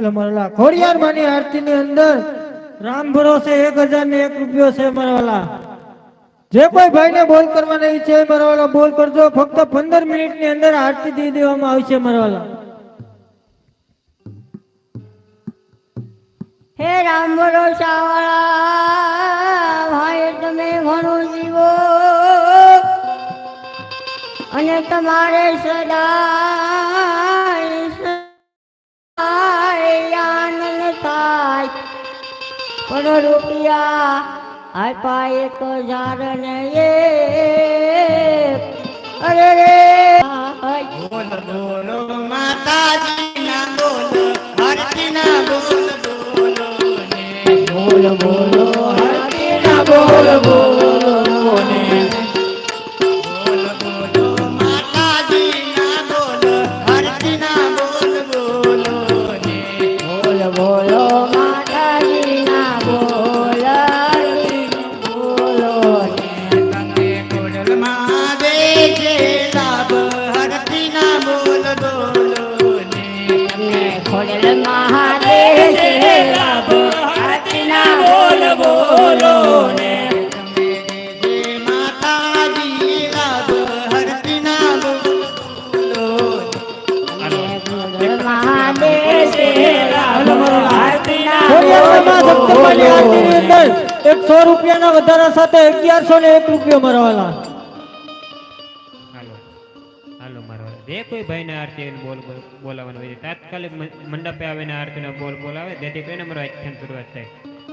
હાલો મારા ખોડિયાર માની આરતી ની અંદર રામ ભરોસે એક હજાર ને એક રૂપિયો છે મરવાલા જે કોઈ ભાઈ ને બોલ કરવાની ઈચ્છા હોય મારા બોલ કરજો. ફક્ત પંદર મિનિટની અંદર આરતી દઈ દેવામાં આવશે મરવાલા હે રામ ભરોસા વાળા ભાઈ તમે ઘણું જીવો. અને તમારે સદાય રૂપિયા. આપ્યા એક હજાર ને એક. અરે રે. બોલ બોલો માતાજી ના બોલો હરતી ના બોલ બોલો ને. બોલ બોલો હરતી ના બોલ બોલો ને. રૂપિયાના વધારા સાથે અગિયારસો ને એક રૂપિયા મારા જે કોઈ ભાઈને આરતી આવીને બોલ હોય છે, તાત્કાલિક મંડપે આવીને આરતીનો બોલ બોલાવે જેથી કરીને મારો આખ્યાન શરૂઆત થાય.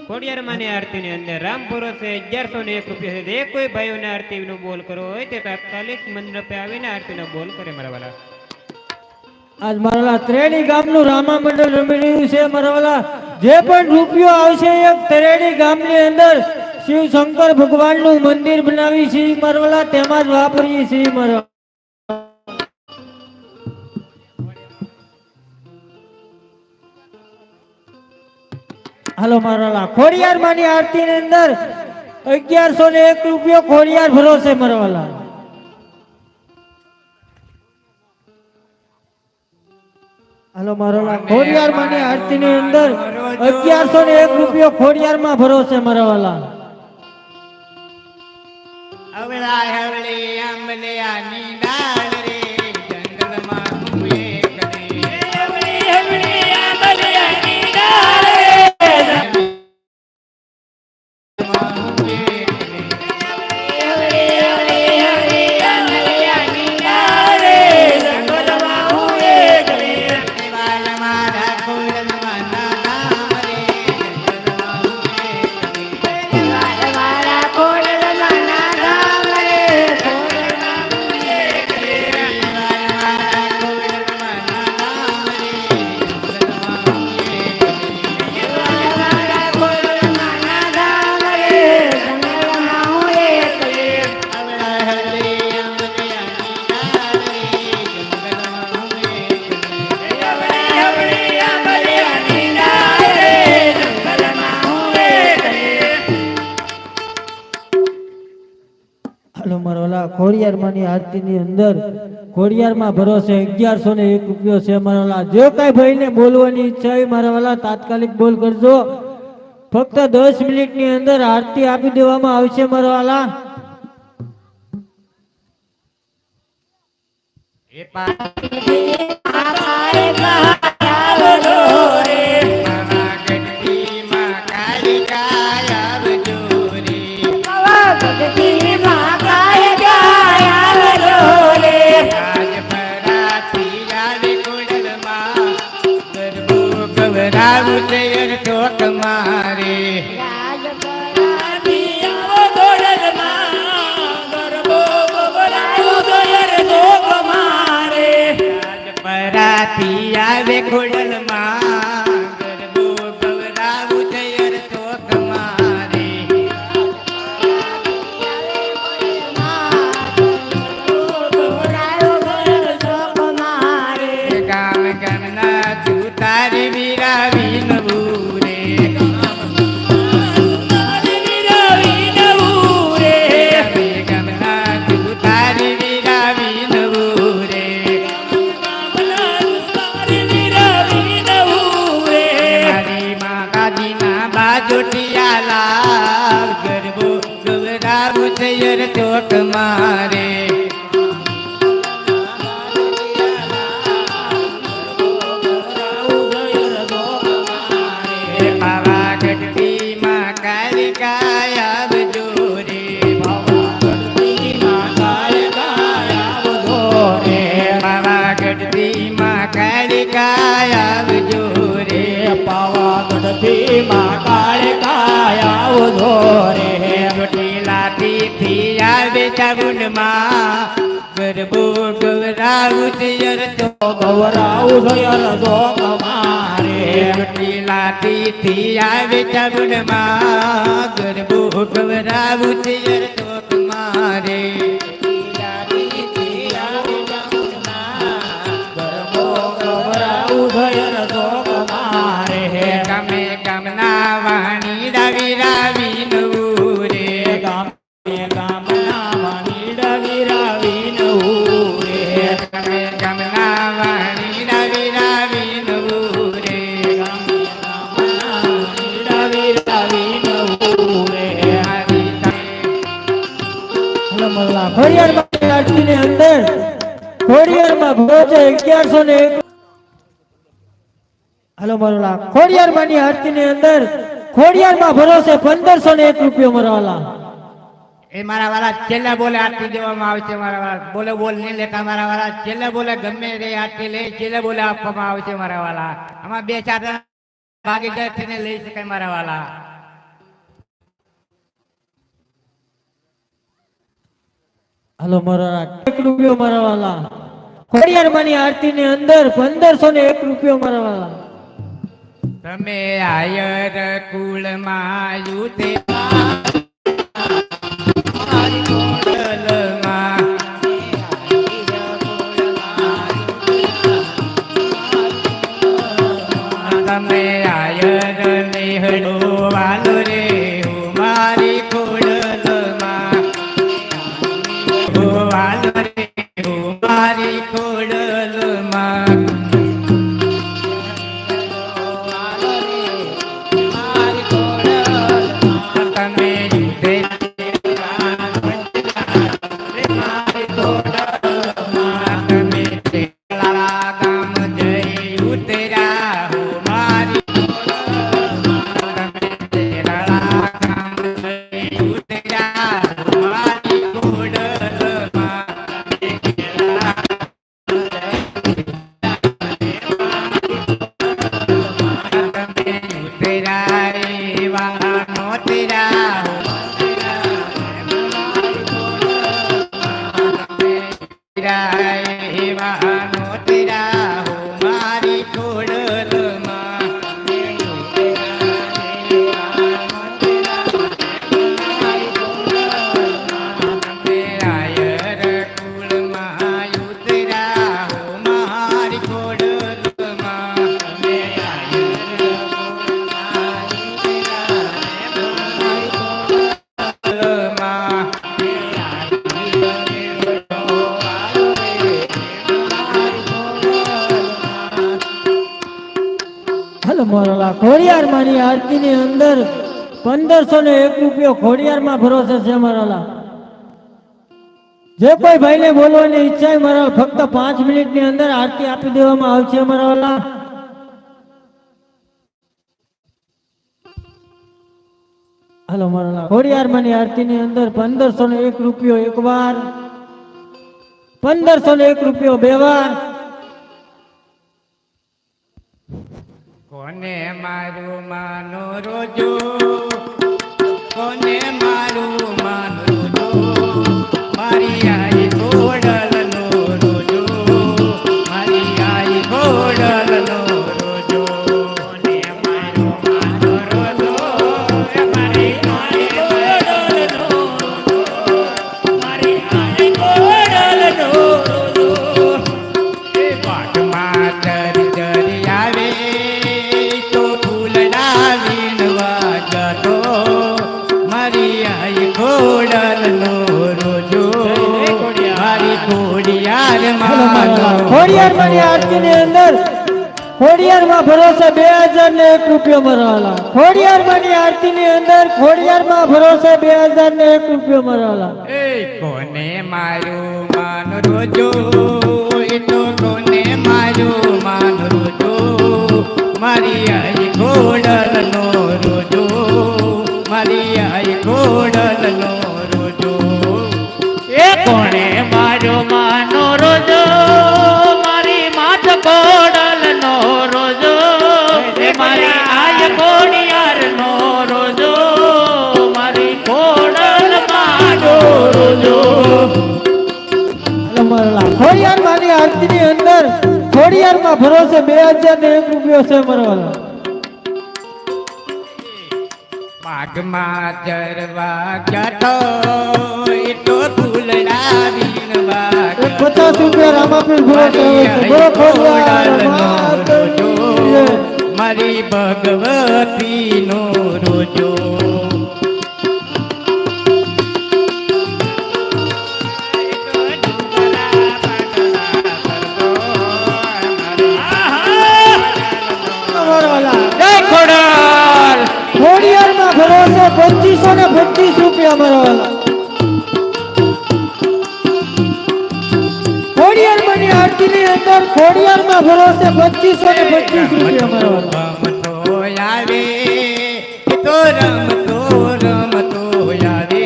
ખોડિયારમાંની આરતીની અંદર રામ ભરોસે અગિયારસો ને એક રૂપિયા છે. જે કોઈ ભાઈઓને આરતીનો બોલ કરવો હોય તે તાત્કાલિક મંડપે આવીને આરતીનો બોલ કરે મારા વાલા. આજ મારા ત્રેણી ગામનું રામા મંડળ રમી રહ્યું છે મારા જે પણ રૂપિયો આવશે એક ત્રેડી ગામની અંદર શિવ શંકર ભગવાનનું મંદિર બનાવી છે મારવાલા તેમાં જ વાપરીએ છીએ મારા હાલો મરવાલા વાલા ખોડિયાર માની આરતી ની અંદર અગિયારસો ને એક રૂપિયો ખોડિયાર ભરોસે મરવાલા. વાલા હાલો મારો વાલા ખોડિયાર માની આરતી ની અંદર અગિયારસો ને એક રૂપિયો ખોડિયાર માં ભરોસે મારા વાલા અવળા હવળે આંબલે આની હાલો મારો વાલા આરતી ની અંદર ખોડિયારમાં ભરોસે અગિયારસો ને એક રૂપિયો છે મારા વાલા. જે કઈ ભાઈ ને બોલવાની ઈચ્છા હોય મારા વાલા, તાત્કાલિક બોલ કરજો. ફક્ત દસ મિનિટની અંદર આરતી આપી દેવામાં આવશે મારા વાલા. એ પા ગવરાવું છે ઠોક મારે પરાથી આવો ગોળલમાં ગરબો પાવાગઢટીમાં કાલિકા આવજો રે ચોટીલાથી થી આવે ચાવુંડમાં ગરબો ગવરાવું તિયર તો ચોટીલાથી થી આવે ચાવુંડમાં ગરબો ગવરાવું તિયર તો હાલો મરલા ખોડિયારમાં ની આરતીની અંદર ખોડિયારમાં ભરો છે પંદરસો ને એક રૂપિયો મરવાલા એ મારા વાળા છેલ્લા બોલે આરતી દેવામાં આવે છે મારા વાળા બોલે બોલ નહીં લેતા મારા વાળા છેલ્લે બોલે ગમે તે આરતી લે છેલ્લે બોલે આપવામાં આવે છે મારા વાળા આમાં બે ચાર જણા ભાગીદાર થઈને લઈ શકાય મારા વાળા હાલો મરવાલા એક રૂપિયો મરવાલા ખોડિયારમાં ની આરતીની અંદર પંદરસો ને એક રૂપિયો મરવાલા તમે આયર કુળમાં યુતે હાલો મરવાલા આરતી ની અંદર પંદરસો ને એક રૂપિયો ખોડિયારમાં ભરોસે છે મરવાલા જે કોઈ ભાઈને બોલવાની ઈચ્છા હોય મારા ફક્ત પાંચ મિનિટની અંદર આરતી આપી દેવામાં આવશે મરવાલા હાલો માની આરતી ની અંદર પંદરસો ને એક રૂપિયો એક વાર, પંદરસો ને એક રૂપિયો બે વાર કોને મારું માનો રોજો? કોને મારું માનો રોજો? મારી આઈ ઘોડલનો મારી ઘોડિયાર હાલો મરવાલા માનો ખોડિયારમાં ની આરતીની અંદર ખોડિયારમાં ભરોસે બે હજાર ને એક રૂપિયો મરવાલા. ખોડિયારમાં ની આરતી ની અંદર ખોડિયારમાં ભરોસે બે હજાર ને એક રૂપિયો મરવાલા. કોને મારું માન રોજો. એ તો કોને મારું માન રોજો. મારી આઈ ઘોડલ નો રોજો. મારી આઈ ઘોડલ ખોડિયારમાં ભરોસે બે હજાર ને એક રૂપિયો છે મરવાલા બાગમાં ચરવા જતો એ તો ફૂલડા એક પચાસ રૂપિયા રામાપીર ભરોસે. મારી ભગવતી ખોડિયારમાં પચીસો ને પચીસ રૂપિયા આવે તો રમતો રમતો આવે.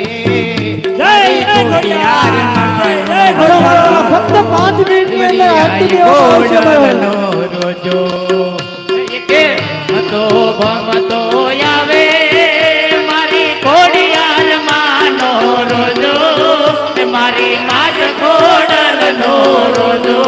ફક્ત પાંચ મિનિટની અંદર આરતી દેવામાં આવશે મરવાલા રોજો. મતો ભમતો આવે મારી કોડિયાર માનો રોજો. મારી માત કોડલ નો રોજો.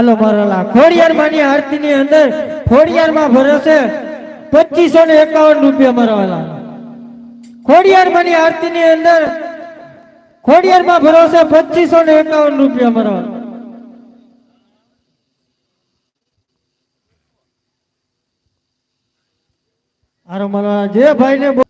હાલો મરવાલા ખોડિયારમાં ની આરતી ની અંદર ખોડિયારમાં ભરોસે પચીસો ને એકાવન રૂપિયા મરવાલા ખોડિયાર માની આરતી ની અંદર ખોડિયારમાં ભરોસે પચીસો ને એકાવન રૂપિયા મરવાલા આરો મરવાલા જે ભાઈ ને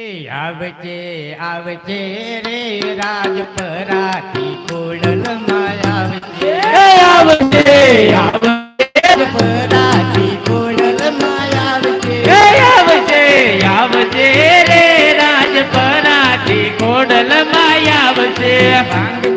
એ આવજે આવજે રે રાજપરાથી કોડલમાં આવજે. એ આવજે આવજે. પરાથી કોડલમાં આવજે. એ આવજે આવજે રે રાજપરાથી કોડલમાં આવજે. ભાંગજે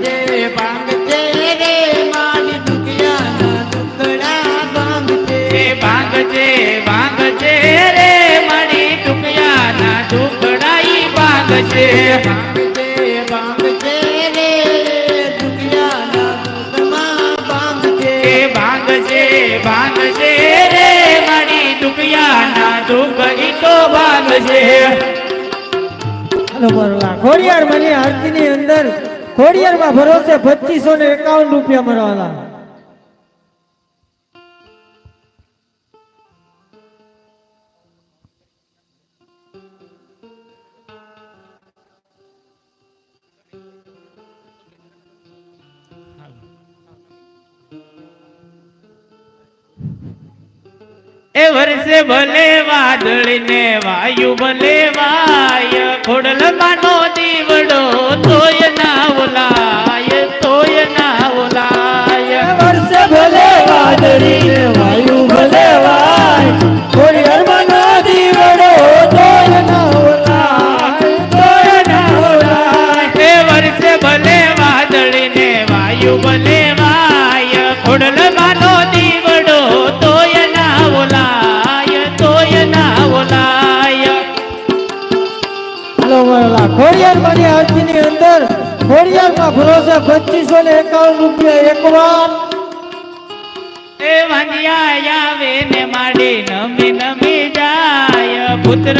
ભાંગજે મને ભાંગજે રે દુખિયાના દુખમાં ભાંગજે એ ભાંગજે ભાંગજે રે મારી ટુકિયાના ટુક ઈ તો ભાંગજે. હાલો મરવાલા ખોડિયારમાં આરતી ની અંદર ખોડિયારમાં ભરોસે પચીસો ને એકાવન રૂપિયા મરવાલા એ વર્ષે ભલે વાદળી ને વાયુ ભલે વાય, ખોડલ માનો દીવડો, તોય ના ઓલાય તોય ના ઓલાય વર્ષે ભલે વાદળી મરવાલા ખોડિયારમાં ની આરતી ની અંદર ખોડિયારમાં ભરોસે પચીસો ને એકાવન રૂપિયા એક વાર એ વાંજિયા આવે ને માડી નમી નમી જાય. પુત્ર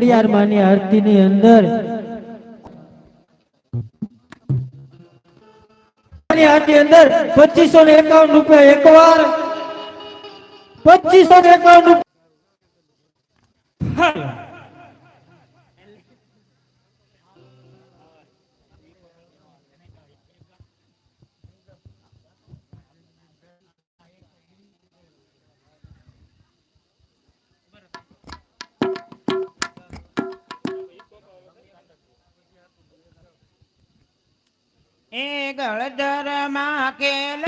ખોડિયાર માની આરતી ની અંદર. ની આરતી અંદર પચીસો ને એકાવન રૂપિયા એક વાર પચીસો ને એકાવન રૂપિયા એ ગળધરમાં કેલ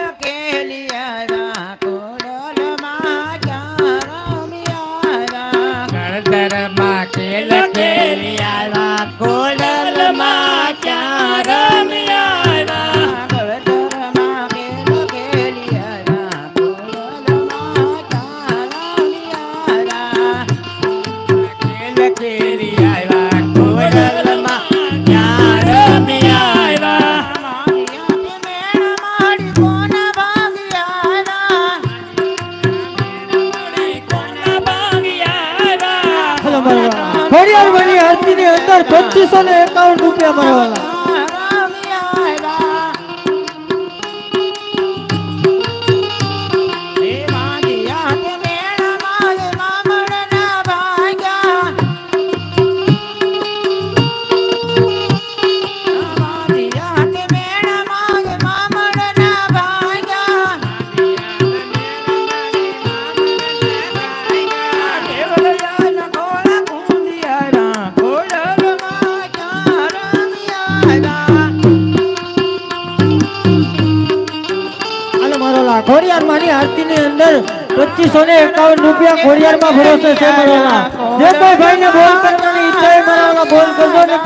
પચીસો ને એકાવન રૂપિયા ખોડિયાર માં ભરોસે છે મળવાના જે કોઈ ભાઈ ને બોલ કરવાની ઈચ્છા મરોલા બોલ કરજો ને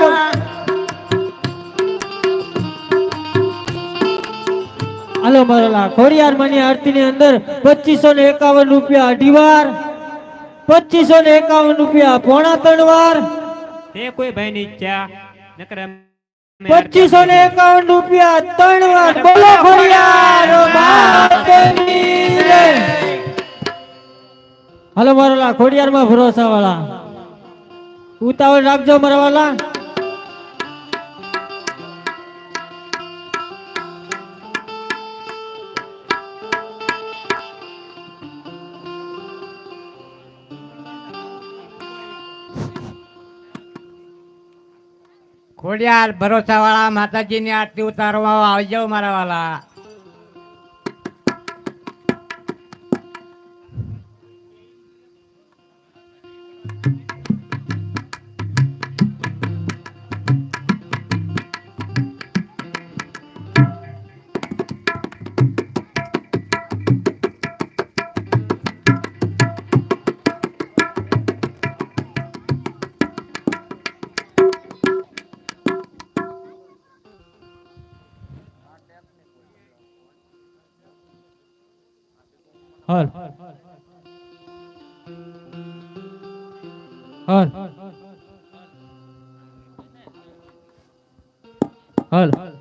હાલો મરોલા ખોડિયાર માની આરતી ની અંદર પચીસો ને એકાવન રૂપિયા અઢી વાર પચીસો ને એકાવન રૂપિયા પોણા ત્રણ વાર તે કોઈ ભાઈની ઈચ્છા? નકર પચીસો ને એકાવન રૂપિયા ત્રણ વાર બોલો ખોડિયાર. હાલો મારોલા ખોડિયાર માં ભરોસા વાળા ઉતાવળ રાખજો મારા વાલા ખોડિયાર ભરોસા વાળા માતાજી ની આરતી ઉતારવા આવજો મારા વાલા હાલ. હાલ.